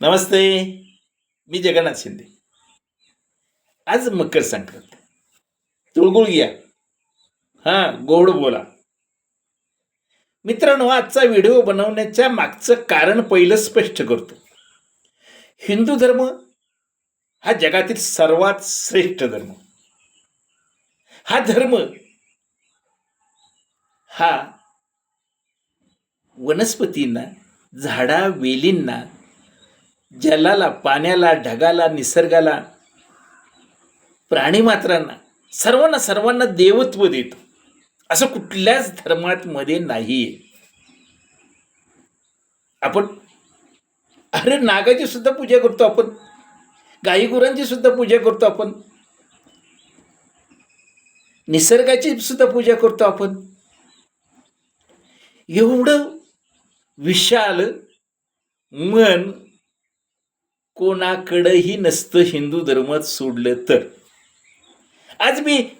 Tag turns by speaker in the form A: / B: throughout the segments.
A: नमस्ते मी जगन्नाथ शिंदे. आज मकर संक्रांत तुळगुळ घ्या. हां गोड बोला. मित्रांनो आजचा व्हिडिओ बनवण्याच्या मागचं कारण पहिलं स्पष्ट करतो. हिंदू धर्म हा जगातील सर्वात श्रेष्ठ धर्म. हा धर्म हा वनस्पतींना झाडा वेलींना जलाला पाण्याला ढगाला निसर्गाला प्राणीमात्रांना सर्वांना सर्वांना देवत्व देतो. असं कुठल्याच धर्मात मध्ये नाही आपण अरे नागाची सुद्धा पूजा करतो आपण. गाई गुरांची सुद्धा पूजा करतो आपण. निसर्गाची सुद्धा पूजा करतो आपण. एवढं विशाल मन कोणाकडंही नसतं हिंदू धर्मात सोडलं तर. आज मी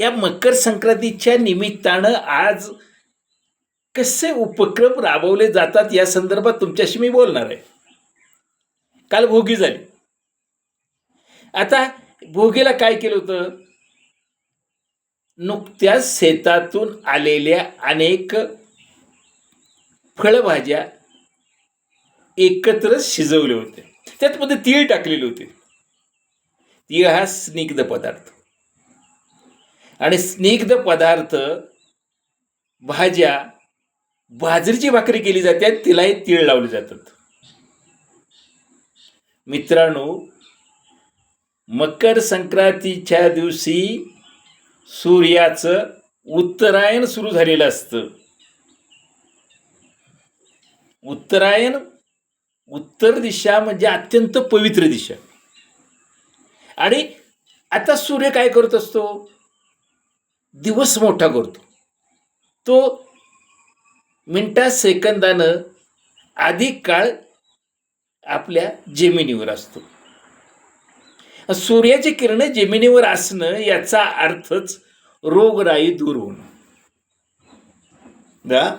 A: या मकर संक्रांतीच्या निमित्तानं आज कसे उपक्रम राबवले जातात या संदर्भात तुमच्याशी मी बोलणार आहे. काल भोगी झाली. आता भोगीला काय केलं होतं? नुकत्याच शेतातून आलेल्या अनेक फळभाज्या एकत्र शिजवले होते त्यातमध्ये तीळ टाकलेले होते. तीळ हा स्निग्ध पदार्थ. आणि स्निग्ध पदार्थ भाज्या बाजरीची भाकरी केली जाते आणि तिलाही तीळ लावले जातात. मित्रांनो मकर संक्रांतीच्या दिवशी सूर्याचं उत्तरायण सुरू झालेलं असतं. उत्तरायण उत्तर दिशा म्हणजे अत्यंत पवित्र दिशा. आणि आता सूर्य काय करत असतो? दिवस मोठा करतो. तो मिनटा सेकंदानं अधिक काळ आपल्या जमिनीवर असतो. सूर्याची किरणं जमिनीवर असणं याचा अर्थच रोगराई दूर होणं. दा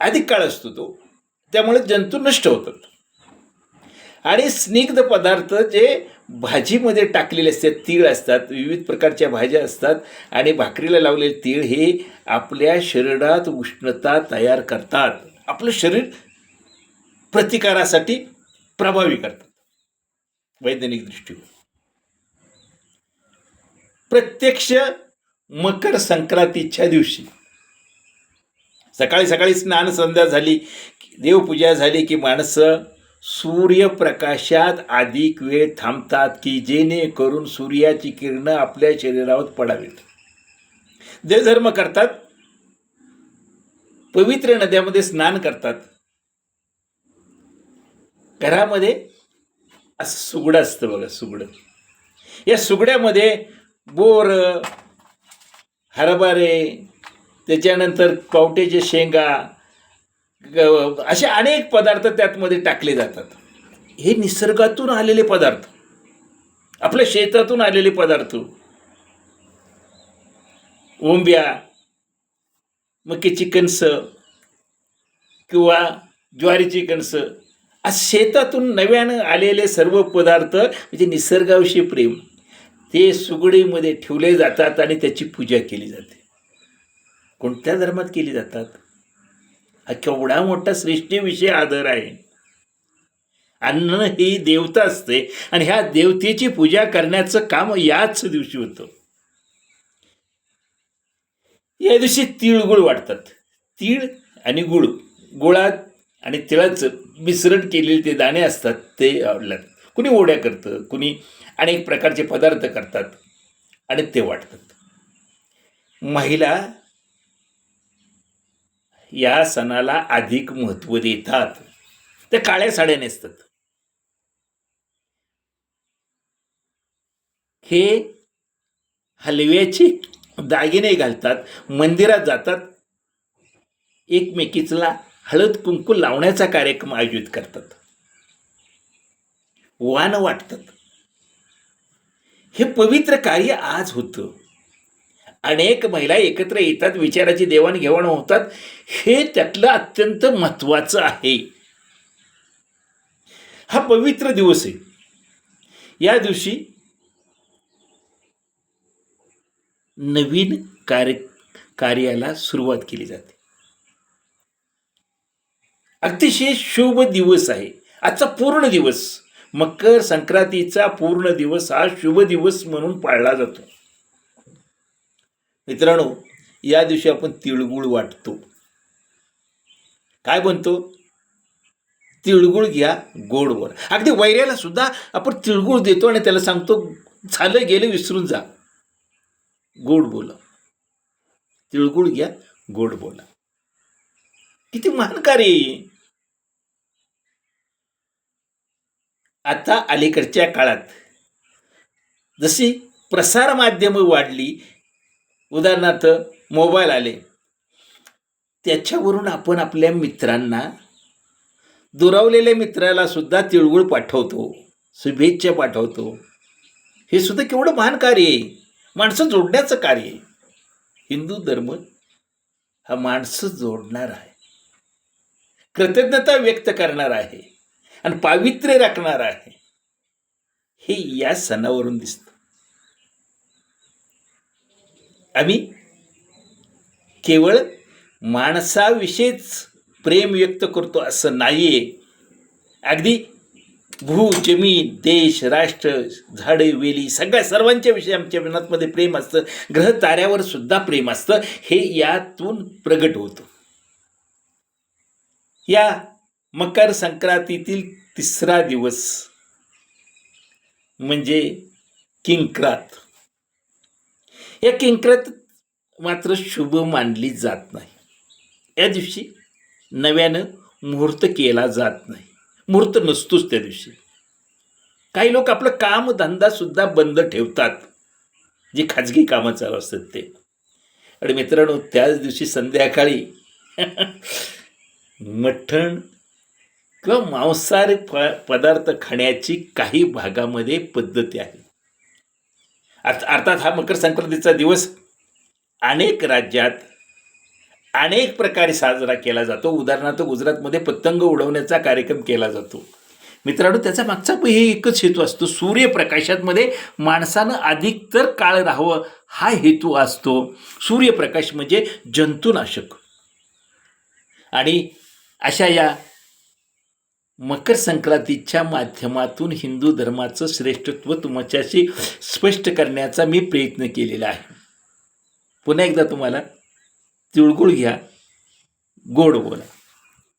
A: अधिक काळ असतो तो. त्यामुळे जंतू नष्ट होतात. आणि स्निग्ध पदार्थ जे भाजीमध्ये टाकलेले असतात तीळ असतात विविध प्रकारच्या भाज्या असतात आणि भाकरीला लावलेले तीळ हे आपल्या शरीरात उष्णता तयार करतात. आपलं शरीर प्रतिकारासाठी प्रभावी करतात. वैज्ञानिक दृष्टिकोन. प्रत्यक्ष मकर संक्रांतीच्या दिवशी सकाळी सकाळी स्नान संध्या झाली देवपूजा झाली की माणसं सूर्यप्रकाशात अधिक वेळ थांबतात की जेणेकरून सूर्याची किरणं आपल्या शरीरावर पडावीत. देवधर्म करतात. पवित्र नद्यामध्ये स्नान करतात. घरामध्ये असं सुगडं असतं बघा सुगडं. या सुगड्यामध्ये बोर हरभरे त्याच्यानंतर पावट्याचे शेंगा असे अनेक पदार्थ त्यातमध्ये टाकले जातात. हे निसर्गातून आलेले पदार्थ. आपल्या शेतातून आलेले पदार्थ. ओंब्या मक्याची कणसं किंवा ज्वारीची कणसं. आज शेतातून नव्यानं आलेले सर्व पदार्थ म्हणजे निसर्गाविषयी प्रेम. ते सुगडीमध्ये ठेवले जातात आणि त्याची पूजा केली जाते. कोणत्या धर्मात केली जातात? हा केवढा मोठा सृष्टीविषयी आदर आहे. अन्न ही देवता असते आणि ह्या देवतेची पूजा करण्याचं काम याच दिवशी होतं. या दिवशी तिळगुळ वाटतात. तीळ आणि गुळ गुळात आणि तिळाचं मिश्रण केलेले ते दाणे असतात ते आवडतात. कुणी ओढ्या करतं कुणी अनेक प्रकारचे पदार्थ करतात आणि ते वाटतात. महिला या सणाला अधिक महत्त्व देतात. ते काळ्या साड्या नेसतात. हे हलव्याचे दागिने घालतात मंदिरात जातात एकमेकीचला हळद कुंकू लावण्याचा कार्यक्रम आयोजित करतात. वान वाटतात. हे पवित्र कार्य आज होतं. अनेक महिला एकत्र येतात विचाराची देवाणघेवाण होतात. हे त्यातलं अत्यंत महत्त्वाचं आहे. हा पवित्र दिवस आहे. या दिवशी नवीन कार्य कार्याला सुरुवात केली जाते. अतिशय शुभ दिवस आहे. आजचा पूर्ण दिवस मकर संक्रांतीचा पूर्ण दिवस हा शुभ दिवस म्हणून पाळला जातो. मित्रांनो या दिवशी आपण तिळगुळ वाटतो. काय बनतो? तिळगुळ घ्या गोड बोल अगदी वैऱ्याला सुद्धा आपण तिळगुळ देतो आणि त्याला सांगतो झालं गेलं विसरून जा. गोड बोला. तिळगुळ घ्या गोड बोला. किती महान कार्य आता अलीकडच्या काळात जशी प्रसारमाध्यमं वाढली उदाहरणार्थ मोबाईल आले. त्याच्यावरून आपण आपल्या मित्रांना दुरावलेल्या मित्राला सुद्धा तिळगुळ पाठवतो शुभेच्छा पाठवतो. हे सुद्धा केवढं महान कार्य आहे. माणसं जोडण्याचं कार्य आहे. हिंदू धर्म हा माणसं जोडणार आहे. कृतज्ञता व्यक्त करणार आहे. आणि पावित्र्य राखणार आहे. हे या सणावरून दिसतं. आम्ही केवळ माणसाविषयीच प्रेम व्यक्त करतो असं नाही आहे अगदी भू जमीन देश राष्ट्र झाडे वेली सगळ्या सर्वांच्या विषयी आमच्या मनातमध्ये प्रेम असतं. ग्रह ताऱ्यावर सुद्धा प्रेम असतं. हे यातून प्रगट होतं. या मकर संक्रांतीतील तिसरा दिवस म्हणजे किंक्रात. या किंक्रात मात्र शुभ मानली जात नाही. या दिवशी नव्यानं मुहूर्त केला जात नाही. मुहूर्त नसतोच त्या दिवशी. काही लोक आपलं काम धंदासुद्धा बंद ठेवतात. जी खाजगी कामं चालू असतात ते. आणि मित्रांनो त्याच दिवशी संध्याकाळी मठण किंवा मांसाहारी प पदार्थ खाण्याची काही भागामध्ये पद्धती आहे अर्थ अर्थात हा मकर संक्रांतीचा दिवस अनेक राज्यात अनेक प्रकारे साजरा केला जातो. उदाहरणार्थ गुजरातमध्ये पतंग उडवण्याचा कार्यक्रम केला जातो. मित्रांनो त्याचा मागचा हे एकच हेतू असतो. सूर्यप्रकाशातमध्ये माणसानं अधिक तर काळ राहावं हा हेतू असतो. सूर्यप्रकाश म्हणजे जंतुनाशक. आणि अशा या मकर संक्रांतीच्या माध्यमातून हिंदू धर्माचं श्रेष्ठत्व तुमच्याशी स्पष्ट करण्याचा मी प्रयत्न केलेला आहे. पुन्हा एकदा तुम्हाला तिळगुळ घ्या. गोड बोला.